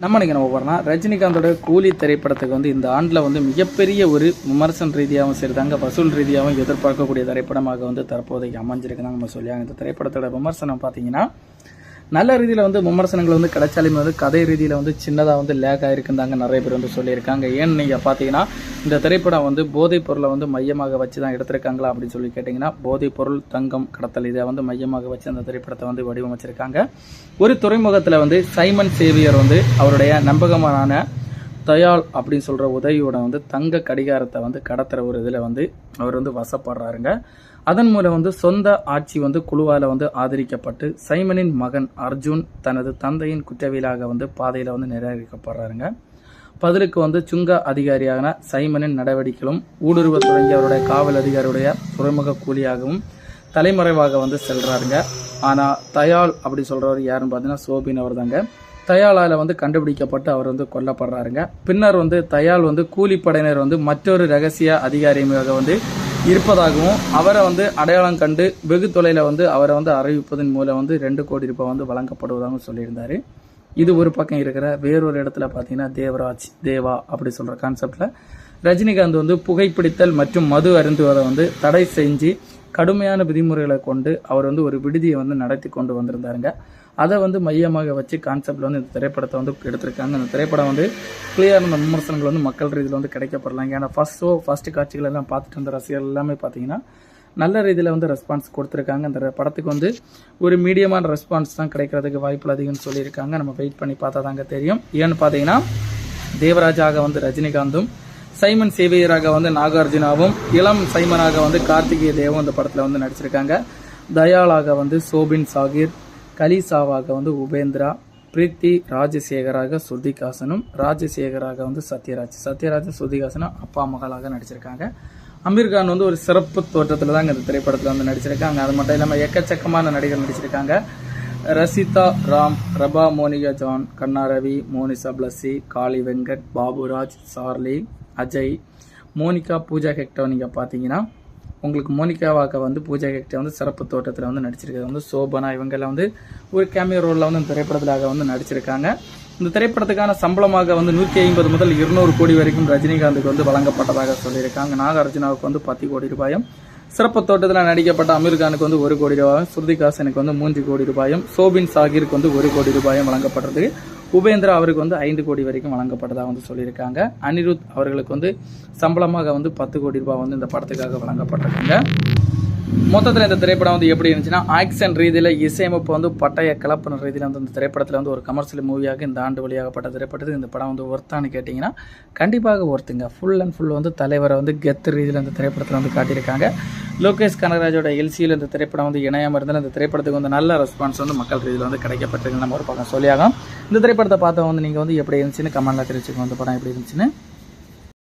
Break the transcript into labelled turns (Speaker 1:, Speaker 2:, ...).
Speaker 1: நம்ம இன்னைக்கு நம்ம ரஜினிகாந்தோட கூலி திரைப்படத்துக்கு வந்து இந்த ஆண்டில் வந்து மிகப்பெரிய ஒரு விமர்சன ரீதியாகவும் சரிதாங்க வசூல் ரீதியாகவும் எதிர்பார்க்கக்கூடிய திரைப்படமாக வந்து தற்போதைக்கு அமைஞ்சிருக்குன்னு நம்ம சொல்லியாங்க இந்த திரைப்படத்தோட விமர்சனம் பார்த்தீங்கன்னா நல்ல ரீதியில் வந்து விமர்சனங்கள் வந்து கிடைச்சாலுமே வந்து கதை ரீதியில் வந்து சின்னதாக வந்து லேக் ஆகிருக்குந்தாங்க நிறைய பேர் வந்து சொல்லியிருக்காங்க. ஏன்னு நீங்கள் பார்த்தீங்கன்னா இந்த திரைப்படம் வந்து போதைப் பொருளை வந்து மையமாக வச்சு தான் எடுத்திருக்காங்களா அப்படின்னு சொல்லி கேட்டிங்கன்னா போதைப் பொருள் தங்கம் கடத்தல் இதை வந்து மையமாக வச்சு அந்த திரைப்படத்தை வந்து வடிவமைச்சிருக்காங்க. ஒரு துறைமுகத்தில் வந்து சைமன் சேவியர் வந்து அவருடைய நம்பகமான தயாள் அப்படின்னு சொல்கிற உதவியோட வந்து தங்க கடிகாரத்தை வந்து கடத்துகிற ஒரு இதில் வந்து அவர் வந்து வசப்படுறாருங்க. அதன் மூலம் வந்து சொந்த ஆட்சி வந்து குழுவால் வந்து ஆதரிக்கப்பட்டு சைமனின் மகன் அர்ஜுன் தனது தந்தையின் குற்றவியலாக வந்து பாதையில் வந்து நிராகரிக்கப்படுறாருங்க. பதிலுக்கு வந்து சுங்க அதிகாரியான சைமனின் நடவடிக்கைகளும் ஊடுருவ தொடங்கிய அவருடைய காவல் அதிகாரியுடைய துறைமுக கூலியாகவும் தலைமறைவாக வந்து செல்கிறாருங்க ஆனால் தயால் அப்படி சொல்கிறவர் யாருன்னு பார்த்தீங்கன்னா சோபின் அவர் தாங்க தயாலால் வந்து கண்டுபிடிக்கப்பட்டு அவர் வந்து கொல்லப்படுறாருங்க. பின்னர் வந்து தயால் வந்து கூலிப்படையினர் வந்து மற்றொரு ரகசிய அதிகாரியாக வந்து இருப்பதாகவும் அவரை வந்து அடையாளம் கண்டு வெகு தொலைவில் வந்து அவரை வந்து அறிவிப்பதன் மூலம் வந்து ரெண்டு கோடி ரூபாய் வந்து வழங்கப்படுவதாகவும் சொல்லியிருந்தாரு. இது ஒரு பக்கம் இருக்கிற வேறொரு இடத்துல பார்த்தீங்கன்னா தேவராஜ் தேவா அப்படி சொல்கிற கான்செப்டில் ரஜினிகாந்த் வந்து புகைப்பிடித்தல் மற்றும் மது அருந்துவதை வந்து தடை செஞ்சு கடுமையான விதிமுறைகளை கொண்டு அவர் வந்து ஒரு விடுதியை வந்து நடத்தி கொண்டு வந்திருந்தாருங்க. அதை வந்து மையமாக வச்சு கான்செப்டில் வந்து இந்த திரைப்படத்தை வந்து எடுத்திருக்காங்க. அந்த திரைப்படம் வந்து கிளியரான விமர்சனங்கள் வந்து மக்கள் ரீதியில் வந்து கிடைக்கப்படலாங்க. ஏன்னா ஃபர்ஸ்ட் ஷோ ஃபர்ஸ்ட் காட்சிகள் எல்லாம் பார்த்துட்டு வந்த ரசிகர்கள் எல்லாமே பார்த்தீங்கன்னா நல்ல ரீதியில் வந்து ரெஸ்பான்ஸ் கொடுத்துருக்காங்க. இந்த படத்துக்கு வந்து ஒரு மீடியமான ரெஸ்பான்ஸ் தான் கிடைக்கிறதுக்கு வாய்ப்பு அதிகம்னு சொல்லியிருக்காங்க. நம்ம வெயிட் பண்ணி பார்த்தா தாங்க தெரியும். ஏன்னு பார்த்தீங்கன்னா தேவராஜாக வந்து ரஜினிகாந்தும் சைமன் சேவியராக வந்து நாகார்ஜுனாவும் இளம் சைமனாக வந்து கார்த்திகேய தேவும் இந்த படத்தில் வந்து நடிச்சிருக்காங்க. தயாளாக வந்து சோபின் சாகிர் கலிசாவாக வந்து உபேந்திரா பிரீத்தி ராஜசேகராக ஸ்ருதிகாசனும் ராஜசேகராக வந்து சத்யராஜ். சத்யராஜ் ஸ்ருதிகாசனும் அப்பா மகளாக நடிச்சிருக்காங்க. அமீர் கான் வந்து ஒரு சிறப்பு தோற்றத்தில் தான் இந்த திரைப்படத்தில் வந்து நடிச்சிருக்காங்க. அது மட்டும் இல்லாமல் எக்கச்சக்கமான நடிகர் நடிச்சிருக்காங்க. ரசிதா ராம் ரபா Monika John Kanna Ravi Monisha Blessy Kali Venkat Baburaj Charlie Ajay Monika Pooja Hegde நீங்கள் பார்த்தீங்கன்னா உங்களுக்கு மோனிகாவாக வந்து பூஜா ஹெக்டே வந்து சிறப்பு தோட்டத்தில் வந்து நடிச்சிருக்கிறது. வந்து சோபனா இவங்கெல்லாம் வந்து ஒரு கேமியோ ரோலில் வந்து இந்த திரைப்படத்திலாக வந்து நடிச்சிருக்காங்க. இந்த திரைப்படத்துக்கான சம்பளமாக வந்து நூற்றி ஐம்பது முதல் இருநூறு கோடி வரைக்கும் ரஜினிகாந்துக்கு வந்து வழங்கப்பட்டதாக சொல்லியிருக்காங்க. நாகார்ஜுனாவுக்கு வந்து பத்து கோடி ரூபாயும் சிறப்பு தோட்டத்தில் நடிக்கப்பட்ட அமீர்கானுக்கு வந்து ஒரு கோடி ரூபாயும் ஸ்ருதிகாசனுக்கு வந்து மூன்று கோடி ரூபாயும் சோபின் சாகிருக்கு வந்து ஒரு கோடி ரூபாயும் வழங்கப்பட்டது உபேந்திரா அவருக்கு வந்து ஐந்து கோடி வரைக்கும் வழங்கப்பட்டதாக வந்து சொல்லியிருக்காங்க. அனிருத் அவர்களுக்கு வந்து சம்பளமாக வந்து பத்து கோடி ரூபாய் வந்து இந்த படத்துக்காக வழங்கப்பட்டிருக்காங்க. மொத்தத்தில் இந்த திரைப்படம் வந்து எப்படி இருந்துச்சுன்னா ஆக்ஷன் ரீதியில் இசையமைப்பு வந்து பட்டய கலப்பின ரீதியில் வந்து இந்த திரைப்படத்தில் வந்து ஒரு கமர்ஷியல் மூவியாக இந்த ஆண்டு வெளியாகப்பட்ட திரைப்படத்துக்கு இந்த படம் வந்து ஒர்த்தான்னு கேட்டிங்கன்னா கண்டிப்பாக ஒர்த்துங்க ஃபுல் அண்ட் ஃபுல் வந்து தலைவரை வந்து கெத்து ரீதியில் இந்த திரைப்படத்தில் வந்து காட்டியிருக்காங்க. லோகேஷ் கனகராஜோட எல்சியில் இந்த திரைப்படம் வந்து இணையாமல் இருந்தாலும் இந்த திரைப்படத்துக்கு வந்து நல்ல ரெஸ்பான்ஸ் வந்து மக்கள் ரீதியில் வந்து கிடைக்கப்பட்டிருக்கு நம்ம ஒரு பக்கம் சொல்லியாகும் இந்த திரைப்படத்தை பார்த்தவங்க வந்து நீங்கள் வந்து எப்படி இருந்துச்சுன்னு கமெண்டில் தெரிவிச்சுக்கோங்க. இந்த படம் எப்படி இருந்துச்சுன்னு